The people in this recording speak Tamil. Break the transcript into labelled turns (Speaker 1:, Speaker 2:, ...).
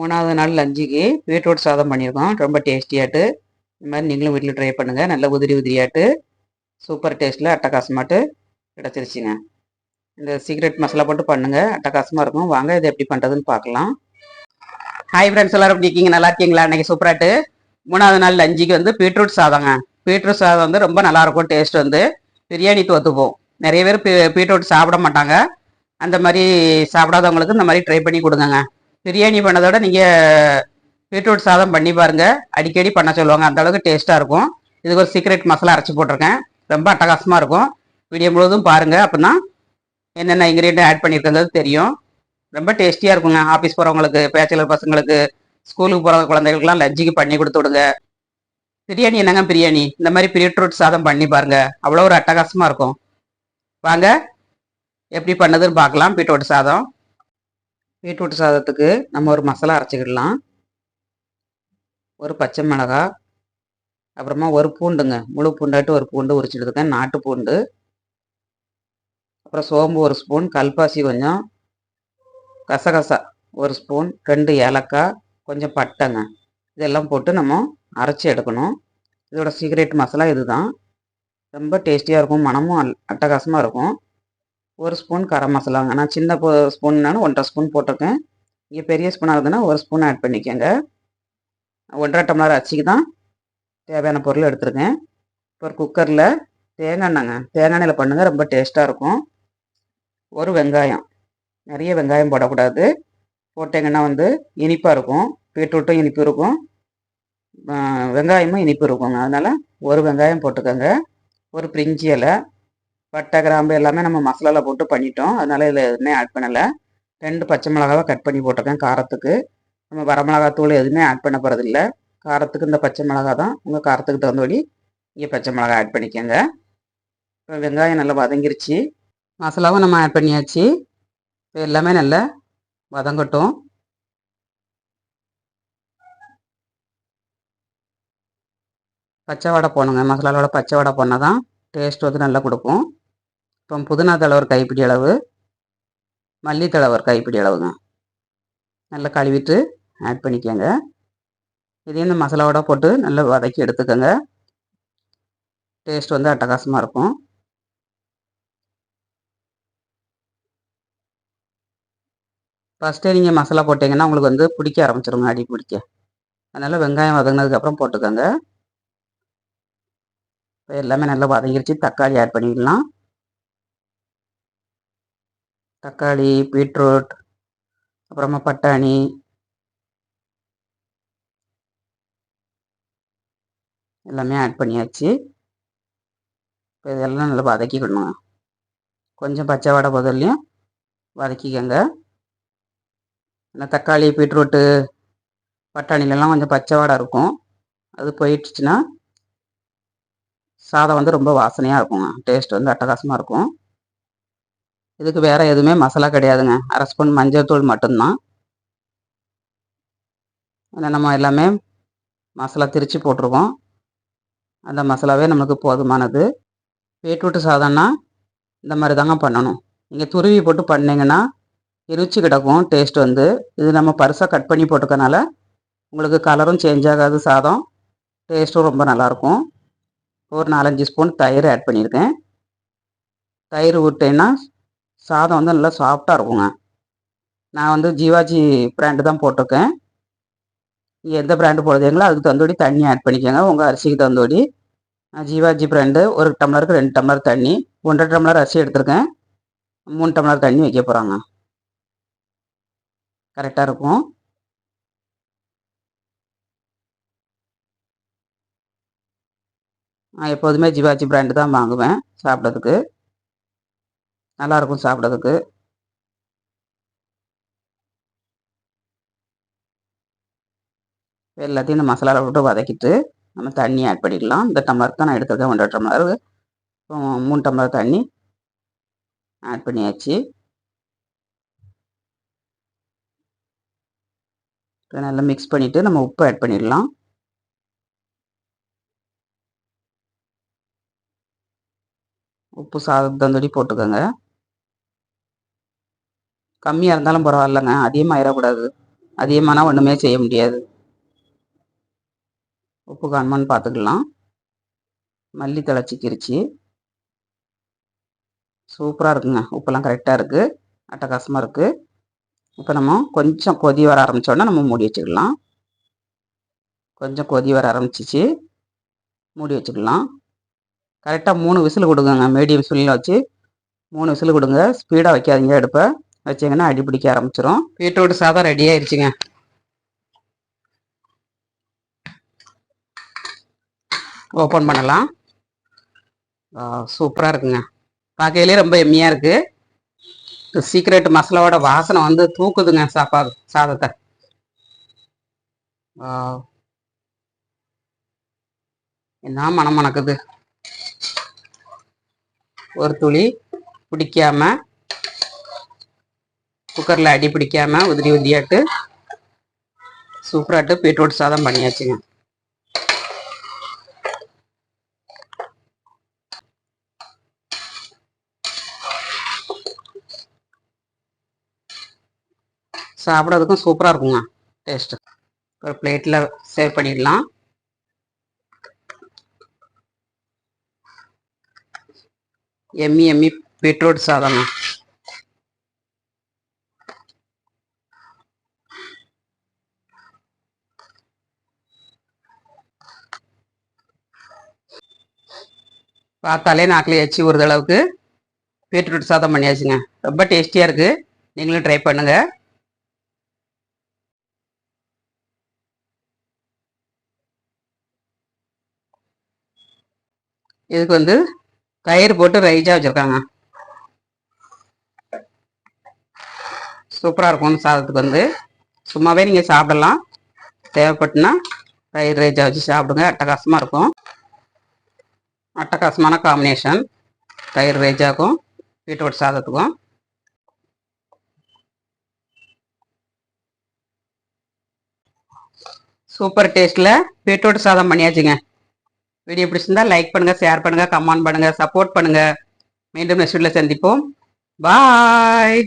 Speaker 1: மூணாவது நாள் லஞ்சுக்கு பீட்ரூட் சாதம் பண்ணியிருக்கோம் ரொம்ப டேஸ்டியாட்டு இந்த மாதிரி நீங்களும் வீட்டில் ட்ரை பண்ணுங்கள் நல்ல உதிரி உதிரியாட்டு சூப்பர் டேஸ்ட்டில் அட்டகாசமாட்டு கிடச்சிருச்சுங்க இந்த சீக்ரெட் மசாலா போட்டு பண்ணுங்கள் அட்டகாசமாக இருக்கும் வாங்க இதை எப்படி பண்ணுறதுன்னு பார்க்கலாம் ஹாய் ஃப்ரெண்ட்ஸ் எல்லோரும் எப்படி இருக்கீங்க நல்லா இருக்கீங்களா அன்றைக்கி சூப்பராட்டு மூணாவது நாள் லஞ்சுக்கு வந்து பீட்ரூட் சாதங்க பீட்ரூட் சாதம் வந்து ரொம்ப நல்லாயிருக்கும் டேஸ்ட் வந்து பிரியாணி தோற்றுப்போம் நிறைய பேர் பீட்ரூட் சாப்பிட மாட்டாங்க அந்த மாதிரி சாப்பிடாதவங்களுக்கு இந்த மாதிரி ட்ரை பண்ணி கொடுங்க பிரியாணி பண்ணதோட நீங்கள் பீட்ரூட் சாதம் பண்ணி பாருங்கள் அடிக்கடி பண்ண சொல்லுவாங்க அந்த அளவுக்கு டேஸ்ட்டாக இருக்கும் இதுக்கு ஒரு சீக்ரெட் மசாலா அரைச்சி போட்டிருக்கேன் ரொம்ப அட்டகாசமாக இருக்கும் வீடியோ முழுவதும் பாருங்கள் அப்படின்னா என்னென்ன இன்க்ரீடியன்ட் ஆட் பண்ணியிருக்கிறது தெரியும் ரொம்ப டேஸ்டியாக இருக்குங்க ஆஃபீஸ் போகிறவங்களுக்கு பேச்சுலர் பசங்களுக்கு ஸ்கூலுக்கு போகிற குழந்தைகளுக்குலாம் லஞ்சுக்கு பண்ணி கொடுத்து விடுங்க பிரியாணி என்னங்க பிரியாணி இந்த மாதிரி பீட்ரூட் சாதம் பண்ணி பாருங்க அவ்வளோ ஒரு அட்டகாசமாக இருக்கும் வாங்க எப்படி பண்ணதுன்னு பார்க்கலாம் பீட்ரூட் சாதம் பீட்ரூட் சாதத்துக்கு நம்ம ஒரு மசாலா அரைச்சிக்கிடலாம் ஒரு பச்சை மிளகா அப்புறமா ஒரு பூண்டுங்க முழு பூண்டாட்டு ஒரு பூண்டு உரிச்சிடுதுக்கேன் நாட்டு பூண்டு அப்புறம் சோம்பு ஒரு ஸ்பூன் கல்பாசி கொஞ்சம் கசகசா ஒரு ஸ்பூன் ரெண்டு ஏலக்காய் கொஞ்சம் பட்டைங்க இதெல்லாம் போட்டு நம்ம அரைச்சி எடுக்கணும் இதோட சீக்ரெட் மசாலா இதுதான் ரொம்ப டேஸ்டியாக இருக்கும் மனமும் அட்டகாசமாக இருக்கும் ஒரு ஸ்பூன் கரம் மசாலாங்க நான் சின்ன ஸ்பூன்னாலும் ஒன்றரை ஸ்பூன் போட்டிருக்கேன் இங்கே பெரிய ஸ்பூனாக இருக்குதுன்னா ஒரு ஸ்பூன் ஆட் பண்ணிக்கோங்க ஒன்றரை டம்ளர் அச்சுக்கு தான் தேவையான பொருள் எடுத்துருக்கேன் இப்போ ஒரு குக்கரில் தேங்காய் எண்ணெய்ங்க தேங்காய் எண்ணெயில் பண்ணுங்கள் ரொம்ப டேஸ்ட்டாக இருக்கும் ஒரு வெங்காயம் நிறைய வெங்காயம் போடக்கூடாது போட்டிங்கன்னா வந்து இனிப்பாக இருக்கும் பீட்ரூட்டும் இனிப்பு இருக்கும் வெங்காயமும் இனிப்பு இருக்குங்க அதனால் ஒரு வெங்காயம் போட்டுக்கோங்க ஒரு பிரிஞ்சி இலை பட்டை கிராம்பு எல்லாமே நம்ம மசாலாவில் போட்டு பண்ணிட்டோம் அதனால இதில் எதுவுமே ஆட் பண்ணலை ரெண்டு பச்சை மிளகாவை கட் பண்ணி போட்டிருக்கேன் காரத்துக்கு நம்ம வரமிளகாத்தூள் எதுவுமே ஆட் பண்ண போகிறதில்ல காரத்துக்கு இந்த பச்சை மிளகா தான் உங்கள் காரத்துக்கு தகுந்தபடி இங்கே பச்சை மிளகா ஆட் பண்ணிக்கோங்க இப்போ வெங்காயம் நல்லா வதங்கிருச்சு மசாலாவும் நம்ம ஆட் பண்ணியாச்சு இப்போ எல்லாமே நல்லா வதங்கட்டும் பச்சை வடை போடணுங்க மசாலாவோட பச்சை வடை போனால் தான் டேஸ்ட் வந்து நல்லா கொடுக்கும் இப்போ புதினா தலை ஒரு கைப்பிடி அளவு மல்லித்தலை ஒரு கைப்பிடி அளவுங்க நல்லா கழுவிட்டு ஆட் பண்ணிக்கோங்க இதையும் இந்த மசாலாவோட போட்டு நல்லா வதக்கி எடுத்துக்கோங்க டேஸ்ட் வந்து அட்டகாசமாக இருக்கும் ஃபஸ்ட்டே நீங்கள் மசாலா போட்டிங்கன்னா உங்களுக்கு வந்து பிடிக்க ஆரம்பிச்சிருங்க அடி பிடிக்க அதனால் வெங்காயம் வதங்கினதுக்கப்புறம் போட்டுக்கோங்க இப்போ எல்லாமே நல்லா வதங்கிருச்சு தக்காளி ஆட் பண்ணிக்கலாம் தக்காளி பீட்ரூட் அப்புறமா பட்டாணி எல்லாமே ஆட் பண்ணியாச்சு இப்போ இதெல்லாம் நல்லா வதக்கிக்கணுங்க கொஞ்சம் பச்சை வடை போதல்லையும் வதக்கிக்கங்க தக்காளி பீட்ரூட்டு பட்டாணிலெல்லாம் கொஞ்சம் பச்சை வாடை இருக்கும் அது போயிடுச்சுன்னா சாதம் வந்து ரொம்ப வாசனையாக இருக்குங்க டேஸ்ட் வந்து அட்டகாசமாக இருக்கும் இதுக்கு வேறு எதுவுமே மசாலா கிடையாதுங்க அரை ஸ்பூன் மஞ்சள் தூள் மட்டும்தான் ஏன்னா நம்ம எல்லாமே மசாலா திரித்து போட்டிருக்கோம் அந்த மசாலாவே நம்மளுக்கு போதுமானது பீட்ரூட்டு சாதம்னா இந்த மாதிரி தாங்க பண்ணணும் நீங்கள் துருவி போட்டு பண்ணிங்கன்னா எரிச்சு கிடக்கும் டேஸ்ட் வந்து இது நம்ம பருசாக கட் பண்ணி போட்டுக்கனால உங்களுக்கு கலரும் சேஞ்ச் ஆகாது சாதம் டேஸ்ட்டும் ரொம்ப நல்லாயிருக்கும் ஒரு நாலஞ்சு ஸ்பூன் தயிர் ஆட் பண்ணியிருக்கேன் தயிர் விட்டேன்னா சாதம் வந்து நல்லா சாஃப்டாக இருக்குங்க நான் வந்து ஜீவாஜி பிராண்டு தான் போட்டிருக்கேன் எந்த பிராண்டு போடுறீங்களோ அதுக்கு தந்தோடி தண்ணி ஆட் பண்ணிக்கோங்க உங்கள் அரிசிக்கு தந்தோடி ஜீவாஜி பிராண்டு ஒரு டம்ளருக்கு ரெண்டு டம்ளர் தண்ணி ஒன்றரை டம்ளர் அரிசி எடுத்திருக்கேன் மூணு டம்ளர் தண்ணி வைக்க போகிறாங்க கரெக்டாக இருக்கும் நான் எப்போதுமே ஜிவாஜி பிராண்டு தான் வாங்குவேன் சாப்பிட்றதுக்கு நல்லாயிருக்கும் சாப்பிட்றதுக்கு எல்லாத்தையும் இந்த மசாலாவில் போட்டு வதக்கிட்டு நம்ம தண்ணி ஆட் பண்ணிடலாம் இந்த டம்ளர் தான் நான் எடுத்துருக்கேன் ஒன்றரை டம்ளர் மூணு டம்ளர் தண்ணி ஆட் பண்ணியாச்சு நல்லா மிக்ஸ் பண்ணிவிட்டு நம்ம உப்பு ஆட் பண்ணிடலாம் உப்பு சாதம் தந்தோடி போட்டுக்கோங்க கம்மியாக இருந்தாலும் பரவாயில்லைங்க அதிகமாக ஆயிடக்கூடாது அதிகமானா ஒன்றுமே செய்ய முடியாது உப்பு காணுமான்னு பார்த்துக்கலாம் மல்லி கிரிச்சி சூப்பராக இருக்குங்க உப்புலாம் கரெக்டாக இருக்குது அட்டகாசமாக இருக்குது இப்போ நம்ம கொஞ்சம் கொதி வர ஆரம்பித்தோடனே நம்ம மூடி வச்சுக்கலாம் கொஞ்சம் கொதி வர ஆரம்பிச்சிச்சு மூடி வச்சுக்கலாம் கரெக்டாக மூணு விசில் கொடுங்க மீடியம் சுழியில் வச்சு மூணு விசில் கொடுங்க ஸ்பீடாக வைக்காதீங்க எடுப்பேன் வச்சிங்கன்னா அடி பிடிக்க ஆரம்பிச்சிடும் பீட்ரூட் சாதம் ரெடி ஆயிடுச்சுங்க ஓப்பன் பண்ணலாம் சூப்பராக இருக்குங்க பார்க்கையிலே ரொம்ப எம்மியாக இருக்குது சீக்ரெட் மசாலாவோட வாசனை வந்து தூக்குதுங்க சாப்பாடு சாதத்தை என்ன மனம் மணக்குது ஒரு துளி பிடிக்காமல் குக்கரில் அடி பிடிக்காமல் உதிரி உதிரியாட்டு சூப்பராட்டு பீட்ரூட் சாதம் பண்ணியாச்சுங்க சாப்பிட்றதுக்கும் சூப்பராக இருக்குங்க டேஸ்ட்டு ஒரு பிளேட்டில் சேவ் பண்ணிடலாம் எம்மி எம்மி பீட்ரூட் சாதம்ங்க பார்த்தாலே நாக்கில் எச்சு ஒரு அளவுக்கு பீட்ரூட் சாதம் பண்ணியாச்சுங்க ரொம்ப டேஸ்டியாக இருக்குது நீங்களும் ட்ரை பண்ணுங்கள் இதுக்கு வந்து தயிர் போட்டு ரைஜாக வச்சுருக்காங்க சூப்பராக இருக்கும் சாதத்துக்கு வந்து சும்மாவே நீங்கள் சாப்பிடலாம் தேவைப்பட்டுனா தயிர் ரைஜாக வச்சு சாப்பிடுங்க அட்டகாசமாக இருக்கும் அட்டகாசமான காம்பினேஷன் தயிர் வெஜ்ஜாக்கும் பீட்ரூட் சாதத்துக்கும் சூப்பர் டேஸ்ட்டில் பீட்ரூட் சாதம் பண்ணியாச்சுங்க வீடியோ பிடிச்சிருந்தா லைக் பண்ணுங்கள் ஷேர் பண்ணுங்கள் கமெண்ட் பண்ணுங்கள் சப்போர்ட் பண்ணுங்கள் மீண்டும் நெக்ஸ்ட் வீட்டில் சந்திப்போம் பாய்